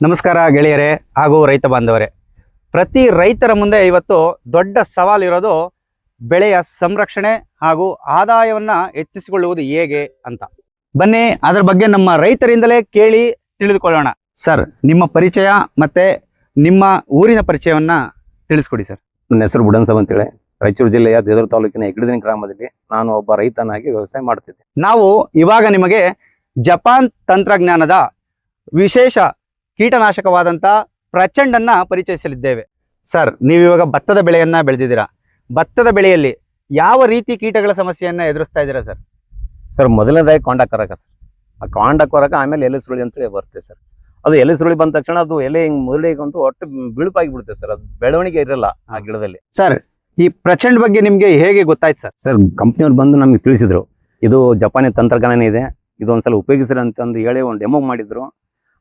ನಮಸ್ಕಾರ ಗೆಳೆಯರೇ ಹಾಗೂ ರೈತ ಬಾಂಧವರೇ. ಪ್ರತಿ ರೈತರ ಮುಂದೆ ಇವತ್ತು ದೊಡ್ಡ ಸವಾಲಿರೋದು ಬೆಳೆಯ ಸಂರಕ್ಷಣೆ ಹಾಗೂ ಆದಾಯವನ್ನು ಹೆಚ್ಚಿಸಿಕೊಳ್ಳುವುದು ಹೇಗೆ ಅಂತ. ಬನ್ನಿ ಅದರ ಬಗ್ಗೆ ನಮ್ಮ ರೈತರಿಂದಲೇ ಕೇಳಿ ತಿಳಿದುಕೊಳ್ಳೋಣ. ಸರ್ ನಿಮ್ಮ ಪರಿಚಯ ಮತ್ತೆ ನಿಮ್ಮ ಊರಿನ ಪರಿಚಯವನ್ನ ತಿಳಿಸ್ಕೊಡಿ ಸರ್. ನನ್ನ ಹೆಸರು ಬುಡನ್ಸಬ್ ಅಂತೇಳಿ ರಾಯಚೂರು ಜಿಲ್ಲೆಯ ದೇವರ ತಾಲೂಕಿನ ಹೆಗ್ಗಡದಿನ ಗ್ರಾಮದಲ್ಲಿ ನಾನು ಒಬ್ಬ ರೈತನಾಗಿ ವ್ಯವಸಾಯ ಮಾಡ್ತಿದ್ದೆ ನಾವು ಇವಾಗ ನಿಮಗೆ ಜಪಾನ್ ತಂತ್ರಜ್ಞಾನದ ವಿಶೇಷ ಕೀಟನಾಶಕವಾದಂಥ ಪ್ರಚಂಡನ್ನ ಪರಿಚಯಿಸಲಿದ್ದೇವೆ. ಸರ್ ನೀವು ಇವಾಗ ಭತ್ತದ ಬೆಳೆಯನ್ನು ಬೆಳೆದಿದ್ದೀರಾ? ಭತ್ತದ ಬೆಳೆಯಲ್ಲಿ ಯಾವ ರೀತಿ ಕೀಟಗಳ ಸಮಸ್ಯೆಯನ್ನು ಎದುರಿಸ್ತಾ ಇದ್ದೀರಾ ಸರ್? ಸರ್ ಮೊದಲನೇದಾಗಿ ಕಾಂಡ ಕೊರಕ ಸರ್. ಆ ಕಾಂಡ ಕೊರಕ ಆಮೇಲೆ ಎಲೆ ಸುರುಳಿ ಅಂತೇಳಿ ಬರುತ್ತೆ ಸರ್. ಅದು ಎಲೆ ಸುರುಳಿ ಬಂದ ತಕ್ಷಣ ಅದು ಎಲೆ ಹಿಂಗೆ ಮೊದಲಿಗಂತೂ ಒಟ್ಟು ಬಿಳುಪಾಗಿ ಬಿಡುತ್ತೆ ಸರ್. ಅದು ಬೆಳವಣಿಗೆ ಇರಲ್ಲ ಆ ಗಿಡದಲ್ಲಿ. ಸರ್ ಈ ಪ್ರಚಂಡ ಬಗ್ಗೆ ನಿಮಗೆ ಹೇಗೆ ಗೊತ್ತಾಯ್ತು ಸರ್? ಸರ್ ಕಂಪ್ನಿಯವ್ರು ಬಂದು ನಮಗೆ ತಿಳಿಸಿದ್ರು. ಇದು ಜಪಾನಿ ತಂತ್ರಜ್ಞಾನ ಇದೆ. ಇದು ಒಂದ್ಸಲ ಉಪಯೋಗಿಸ್ರಿ ಅಂತಂದು ಹೇಳಿ ಒಂದು ಡೆಮೋ ಮಾಡಿದ್ರು.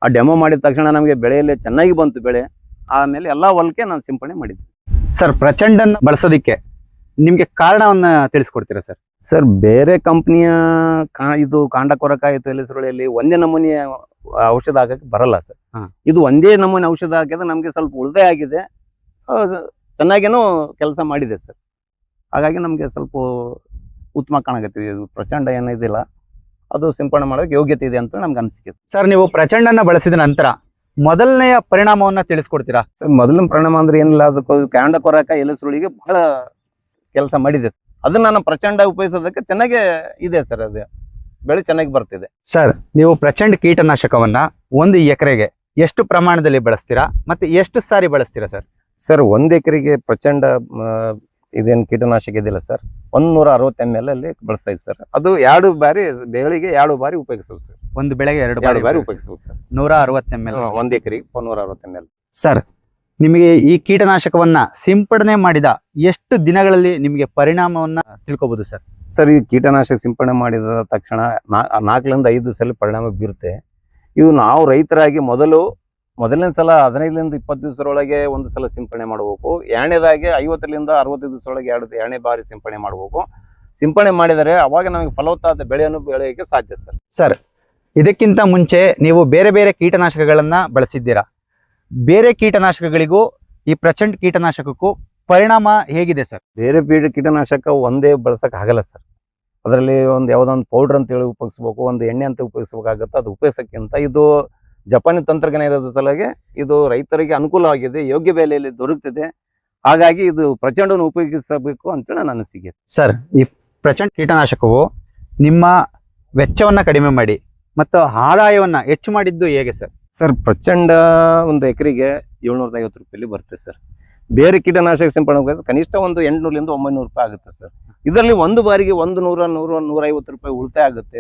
ಆ ಡೆಮೋ ಮಾಡಿದ ತಕ್ಷಣ ನಮಗೆ ಬೆಳೆಯಲ್ಲಿ ಚೆನ್ನಾಗಿ ಬಂತು ಬೆಳೆ. ಆಮೇಲೆ ಎಲ್ಲಾ ಹೊಲಕ್ಕೆ ನಾನು ಸಿಂಪಡಣೆ ಮಾಡಿದ್ದೆ. ಸರ್ ಪ್ರಚಂಡನ್ನು ಬಳಸೋದಿಕ್ಕೆ ನಿಮಗೆ ಕಾರಣವನ್ನ ತಿಳಿಸ್ಕೊಡ್ತೀರಾ ಸರ್? ಸರ್ ಬೇರೆ ಕಂಪ್ನಿಯ ಕಾ ಇದು ಕಾಂಡ ಕೊರಕ ಆಯ್ತು ಎಲೆ ಸುರುಳಿಯಲ್ಲಿ ಒಂದೇ ನಮೂನೆಯ ಔಷಧ ಹಾಕಕ್ಕೆ ಬರಲ್ಲ ಸರ್. ಇದು ಒಂದೇ ನಮೂನೆ ಔಷಧ ಹಾಕಿದ್ರೆ ನಮಗೆ ಸ್ವಲ್ಪ ಉಳಿದೇ ಆಗಿದೆ. ಚೆನ್ನಾಗೇನೂ ಚೆನ್ನಾಗೇನೋ ಕೆಲಸ ಮಾಡಿದೆ ಸರ್. ಹಾಗಾಗಿ ನಮಗೆ ಸ್ವಲ್ಪ ಉತ್ತಮ ಕಾಣಕತ್ತಿದೆ ಇದು ಪ್ರಚಂಡ ಏನಿದಿಲ್ಲ. ಅದು ಸಿಂಪಡಣೆ ಮಾಡೋಕೆ ಯೋಗ್ಯತೆ ಇದೆ ಅಂತ ನಮ್ಗೆ ಅನಿಸಿಕೆ. ಸರ್ ನೀವು ಪ್ರಚಂಡನ ಬಳಸಿದ ನಂತರ ಮೊದಲನೆಯ ಪರಿಣಾಮವನ್ನ ತಿಳಿಸ್ಕೊಡ್ತೀರಾ? ಸರ್ ಮೊದಲನೇ ಪರಿಣಾಮ ಅಂದ್ರೆ ಏನಿಲ್ಲ ಅದಕ್ಕೆ ಕ್ಯಾಂಡ ಕೊರಕ ಎಲೆ ಸುರುಳಿಗೆ ಬಹಳ ಕೆಲಸ ಮಾಡಿದೆ. ಅದನ್ನ ನಾನು ಪ್ರಚಂಡ ಉಪಯೋಗಿಸೋದಕ್ಕೆ ಚೆನ್ನಾಗೇ ಇದೆ ಸರ್ ಅದು. ಬೆಳೆ ಚೆನ್ನಾಗಿ ಬರ್ತಿದೆ. ಸರ್ ನೀವು ಪ್ರಚಂಡ ಕೀಟನಾಶಕವನ್ನ ಒಂದು ಎಕರೆಗೆ ಎಷ್ಟು ಪ್ರಮಾಣದಲ್ಲಿ ಬಳಸ್ತೀರಾ? ಮತ್ತೆ ಎಷ್ಟು ಸಾರಿ ಬಳಸ್ತೀರಾ ಸರ್? ಸರ್ ಒಂದು ಎಕರೆಗೆ ಪ್ರಚಂಡ ಇದೇನ್ ಕೀಟನಾಶಕ ಇದೆಯಲ್ಲ ಸರ್? ಒಂದ್ ನೂರ ಅರವತ್ತು ಎಂ ಎಲ್ ಅಲ್ಲಿ ಬಳಸ್ತಾ ಇದ್ದೀವಿ ಸರ್. ಅದು ಎರಡು ಬಾರಿ ಬೆಳಿಗ್ಗೆ ಎರಡು ಬಾರಿ ಉಪಯೋಗಿಸ್ತೀವಿ ಸರ್. ಒಂದು ಬೆಳೆಗೆ ಎರಡು ಎರಡು ಬಾರಿ ಬಾರಿ ಉಪಯೋಗಿಸ್ತೀವಿ. ಸರ್. ನೂರ ಅರವತ್ತು ಎಂ ಎಲ್ ಒಂದ್ ಎಕರೆಗೆ ನೂರ ಅರವತ್ತು ಎಂ ಎಲ್ ಸರ್ ನಿಮಗೆ ಈ ಕೀಟನಾಶಕವನ್ನ ಸಿಂಪಡಣೆ ಮಾಡಿದ ಎಷ್ಟು ದಿನಗಳಲ್ಲಿ ನಿಮಗೆ ಪರಿಣಾಮವನ್ನ ತಿಳ್ಕೊಬಹುದು ಸರ್? ಸರ್ ಈ ಕೀಟನಾಶಕ ಸಿಂಪಡಣೆ ಮಾಡಿದ ತಕ್ಷಣ ನಾಲ್ಕರಿಂದ ಐದು ಸಲ ಪರಿಣಾಮ ಬೀರುತ್ತೆ. ಇವು ನಾವು ರೈತರಾಗಿ ಮೊದಲು ಮೊದಲನೇ ಸಲ ಹದಿನೈದರಿಂದ ಇಪ್ಪತ್ತು ದಿವಸದೊಳಗೆ ಒಂದು ಸಲ ಸಿಂಪಡಣೆ ಮಾಡಬೇಕು. ಎರಡನೇದಾಗಿ ಐವತ್ತರಿಂದ ಅರವತ್ತು ದಿವಸದೊಳಗೆ ಎರಡು ಎರಡನೇ ಬಾರಿ ಸಿಂಪಡಣೆ ಮಾಡಬೇಕು. ಸಿಂಪಡಣೆ ಮಾಡಿದರೆ ಅವಾಗ ನಮಗೆ ಫಲವತ್ತಾದ ಬೆಳೆಯನ್ನು ಬೆಳೆಯೋಕ್ಕೆ ಸಾಧ್ಯ ಸರ್. ಸರ್ ಇದಕ್ಕಿಂತ ಮುಂಚೆ ನೀವು ಬೇರೆ ಬೇರೆ ಕೀಟನಾಶಕಗಳನ್ನು ಬಳಸಿದ್ದೀರಾ? ಬೇರೆ ಕೀಟನಾಶಕಗಳಿಗೂ ಈ ಪ್ರಚಂಡ ಕೀಟನಾಶಕಕ್ಕೂ ಪರಿಣಾಮ ಹೇಗಿದೆ ಸರ್? ಬೇರೆ ಬೇರೆ ಕೀಟನಾಶಕ ಒಂದೇ ಬಳಸೋಕ್ಕಾಗಲ್ಲ ಆಗಲ್ಲ ಸರ್. ಅದರಲ್ಲಿ ಒಂದು ಯಾವುದೊಂದು ಪೌಡರ್ ಅಂತ ಹೇಳಿ ಉಪಯೋಗಿಸ್ಬೇಕು ಒಂದು ಎಣ್ಣೆ ಅಂತ ಉಪಯೋಗಿಸ್ಬೇಕಾಗತ್ತೆ ಅದು ಉಪಯೋಗಿಸೋಕ್ಕಿಂತ ಇದು ಜಪಾನಿ ತಂತ್ರಜ್ಞಾನ ಇರೋದ್ರ ಸಲುವಾಗಿ ಇದು ರೈತರಿಗೆ ಅನುಕೂಲವಾಗಿದೆ ಯೋಗ್ಯ ಬೆಲೆಯಲ್ಲಿ ದೊರಕುತ್ತಿದೆ ಹಾಗಾಗಿ ಇದು ಪ್ರಚಂಡವನ್ನು ಉಪಯೋಗಿಸಬೇಕು ಅಂತೇಳಿ ನನ್ನ ಅನಿಸಿಕೆ. ಸರ್ ಈ ಪ್ರಚಂಡ ಕೀಟನಾಶಕವು ನಿಮ್ಮ ವೆಚ್ಚವನ್ನ ಕಡಿಮೆ ಮಾಡಿ ಮತ್ತು ಆದಾಯವನ್ನ ಹೆಚ್ಚು ಮಾಡಿದ್ದು ಹೇಗೆ ಸರ್? ಸರ್ ಪ್ರಚಂಡ ಒಂದು ಎಕರೆಗೆ ಏಳ್ನೂರ ಐವತ್ತು ರೂಪಾಯಲ್ಲಿ ಬರುತ್ತೆ ಸರ್. ಬೇರೆ ಕೀಟನಾಶಕ ಸಿಂಪಡಣೆ ಕನಿಷ್ಠ ಒಂದು ಎಂಟುನೂರಿಂದ ಒಂಬೈನೂರು ರೂಪಾಯಿ ಆಗುತ್ತೆ ಸರ್. ಇದರಲ್ಲಿ ಒಂದು ಬಾರಿಗೆ ಒಂದು ನೂರ ನೂರ ನೂರೈವತ್ತು ರೂಪಾಯಿ ಉಳಿತಾಯ ಆಗುತ್ತೆ.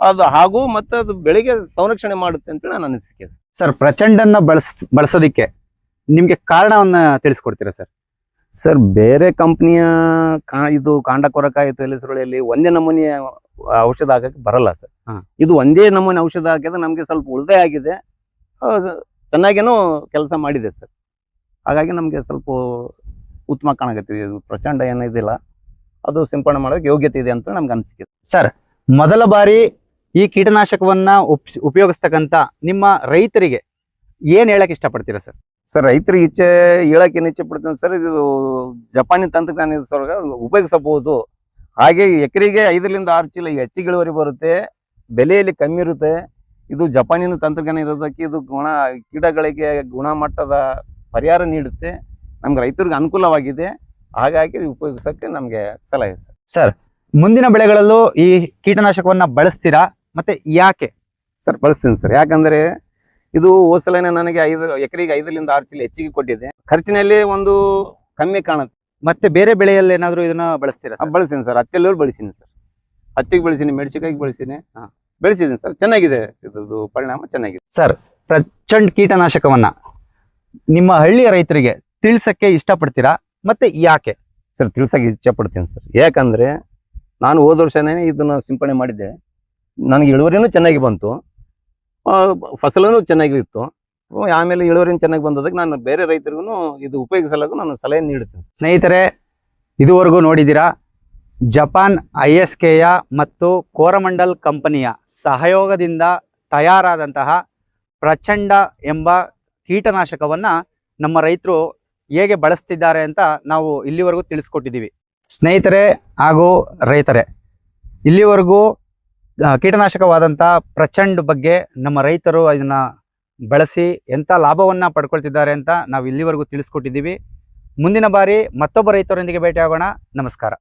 ಅದು ಹಾಗೂ ಮತ್ತೆ ಅದು ಬೆಳಿಗ್ಗೆ ಸಂರಕ್ಷಣೆ ಮಾಡುತ್ತೆ ಅಂತ ನಾನು ಅನಿಸಿಕೆ ಸರ್ ಪ್ರಚಂಡನ್ನ ಬಳಸ್ ಬಳಸೋದಿಕ್ಕೆ ನಿಮ್ಗೆ ಕಾರಣವನ್ನ ತಿಳಿಸ್ಕೊಡ್ತೀರಾ ಸರ್? ಸರ್ ಬೇರೆ ಕಂಪ್ನಿಯ ಕಾ ಇದು ಕಾಂಡ ಕೊರಕ ಆಯಿತು ಎಲೆ ಸುರುಳಿಯಲ್ಲಿ ಒಂದೇ ನಮೂನೆಯ ಔಷಧ ಹಾಕಕ್ಕೆ ಬರಲ್ಲ ಸರ್. ಹಾ. ಇದು ಒಂದೇ ನಮೂನೆ ಔಷಧ ಹಾಕಿದ್ರೆ ನಮಗೆ ಸ್ವಲ್ಪ ಉಳಿದೇ ಆಗಿದೆ. ಚೆನ್ನಾಗೇನು ಚೆನ್ನಾಗೇನೋ ಕೆಲಸ ಮಾಡಿದೆ ಸರ್. ಹಾಗಾಗಿ ನಮಗೆ ಸ್ವಲ್ಪ ಉತ್ತಮ ಕಾಣಕತ್ತಿದೆ ಇದು ಪ್ರಚಂಡ ಏನಿದಿಲ್ಲ. ಅದು ಸಿಂಪಡಣೆ ಮಾಡೋಕೆ ಯೋಗ್ಯತೆ ಇದೆ ಅಂತ ನಮ್ಗೆ ಅನಿಸಿಕೆ ಸರ್ ಮೊದಲ ಬಾರಿ ಈ ಕೀಟನಾಶಕವನ್ನ ಉಪ್- ಉಪಯೋಗಿಸ್ತಕ್ಕಂತ ನಿಮ್ಮ ರೈತರಿಗೆ ಏನ್ ಹೇಳಕ್ ಇಷ್ಟಪಡ್ತೀರಾ ಸರ್? ಸರ್ ರೈತರಿಗೆ ಇಚ್ಛೆ ಹೇಳಕ್ ಏನು ಇಚ್ಛೆ ಪಡ್ತೀನಿ ಸರ್ ಇದು ಜಪಾನಿ ತಂತ್ರಜ್ಞಾನ ಸರ್ ಉಪಯೋಗಿಸಬಹುದು. ಹಾಗೆ ಎಕರೆಗೆ ಐದರಿಂದ ಆರು ಚೀಲ ಹೆಚ್ಚಿಗೆ ಇಳುವರಿ ಬರುತ್ತೆ ಬೆಲೆಯಲ್ಲಿ ಕಮ್ಮಿ ಇರುತ್ತೆ. ಇದು ಜಪಾನಿನ ತಂತ್ರಜ್ಞಾನ ಇರೋದಕ್ಕೆ ಇದು ಗುಣ ಕೀಟಗಳಿಗೆ ಗುಣಮಟ್ಟದ ಪರಿಹಾರ ನೀಡುತ್ತೆ ನಮ್ಗೆ ರೈತರಿಗೆ ಅನುಕೂಲವಾಗಿದೆ. ಹಾಗಾಗಿ ಉಪಯೋಗಿಸೋಕ್ಕೆ ನಮಗೆ ಸಲಹೆ ಸರ್. ಸರ್ ಮುಂದಿನ ಬೆಳೆಗಳಲ್ಲೂ ಈ ಕೀಟನಾಶಕವನ್ನ ಬಳಸ್ತೀರಾ? ಮತ್ತೆ ಯಾಕೆ? ಸರ್ ಬಳಸ್ತೀನಿ ಸರ್. ಯಾಕಂದ್ರೆ ಇದು ಹೋದ ಸಲನೇ ನನಗೆ ಐದು ಎಕರೆಗೆ ಐದರಿಂದ ಆರು ಚೀಲ ಹೆಚ್ಚಿಗೆ ಕೊಟ್ಟಿದೆ. ಖರ್ಚಿನಲ್ಲಿ ಒಂದು ಕಮ್ಮಿ ಕಾಣುತ್ತೆ. ಮತ್ತೆ ಬೇರೆ ಬೆಳೆಯಲ್ಲಿ ಏನಾದರೂ ಇದನ್ನ ಬಳಸ್ತೀರಾ? ಬಳಸೀನಿ ಸರ್. ಹತ್ತಿಯಲ್ಲೂ ಬಳಸೀನಿ ಸರ್. ಹತ್ತಿಗೆ ಬೆಳೆಸಿನಿ ಮೆಣಸಿಕಾಯಿಗೆ ಬಳಸೀನಿ ಹಾ. ಬೆಳೆಸಿದ್ದೀನಿ ಸರ್. ಚೆನ್ನಾಗಿದೆ. ಇದ್ರದ್ದು ಪರಿಣಾಮ ಚೆನ್ನಾಗಿದೆ. ಸರ್ ಪ್ರಚಂಡ್ ಕೀಟನಾಶಕವನ್ನ ನಿಮ್ಮ ಹಳ್ಳಿಯ ರೈತರಿಗೆ ತಿಳಿಸಕ್ಕೆ ಇಷ್ಟಪಡ್ತೀರಾ? ಮತ್ತೆ ಯಾಕೆ? ಸರ್ ತಿಳ್ಸಕ್ಕೆ ಇಚ್ಛೆ ಪಡ್ತೀನಿ ಸರ್. ಯಾಕಂದ್ರೆ ನಾನು ಹೋದ ವರ್ಷನೇ ಇದನ್ನ ಸಿಂಪಡಣೆ ಮಾಡಿದ್ದೆ. ನನಗೆ ಇಳುವರಿನೂ ಚೆನ್ನಾಗಿ ಬಂತು. ಆ, ಚೆನ್ನಾಗಿ ಇತ್ತು. ಆಮೇಲೆ ಇಳುವರಿನೂ ಚೆನ್ನಾಗಿ ಬಂದದಕ್ಕೆ ನಾನು ಬೇರೆ ರೈತರಿಗೂ ಇದು ಉಪಯೋಗಿಸಲು ನಾನು ಸಲಹೆ ನೀಡುತ್ತೇನೆ. ಸ್ನೇಹಿತರೆ ಇದುವರೆಗೂ ನೋಡಿದ್ದೀರಾ? ಜಪಾನ್ ಐ ಎಸ್ ಕೆಯ ಮತ್ತು ಕೋರಮಂಡಲ್ ಕಂಪನಿಯ ಸಹಯೋಗದಿಂದ ತಯಾರಾದಂತಹ ಪ್ರಚಂಡ ಎಂಬ ಕೀಟನಾಶಕವನ್ನು ನಮ್ಮ ರೈತರು ಹೇಗೆ ಬಳಸ್ತಿದ್ದಾರೆ ಅಂತ ನಾವು ಇಲ್ಲಿವರೆಗೂ ತಿಳಿಸ್ಕೊಟ್ಟಿದ್ದೀವಿ. ಸ್ನೇಹಿತರೆ ಹಾಗೂ ರೈತರೇ ಇಲ್ಲಿವರೆಗೂ ಕೀಟನಾಶಕವಾದಂಥ ಪ್ರಚಂಡ್ ಬಗ್ಗೆ ನಮ್ಮ ರೈತರು ಇದನ್ನು ಬಳಸಿ ಎಂಥ ಲಾಭವನ್ನು ಪಡ್ಕೊಳ್ತಿದ್ದಾರೆ ಅಂತ ನಾವು ಇಲ್ಲಿವರೆಗೂ ತಿಳಿಸ್ಕೊಟ್ಟಿದ್ದೀವಿ. ಮುಂದಿನ ಬಾರಿ ಮತ್ತೊಬ್ಬ ರೈತರೊಂದಿಗೆ ಭೇಟಿಯಾಗೋಣ. ನಮಸ್ಕಾರ.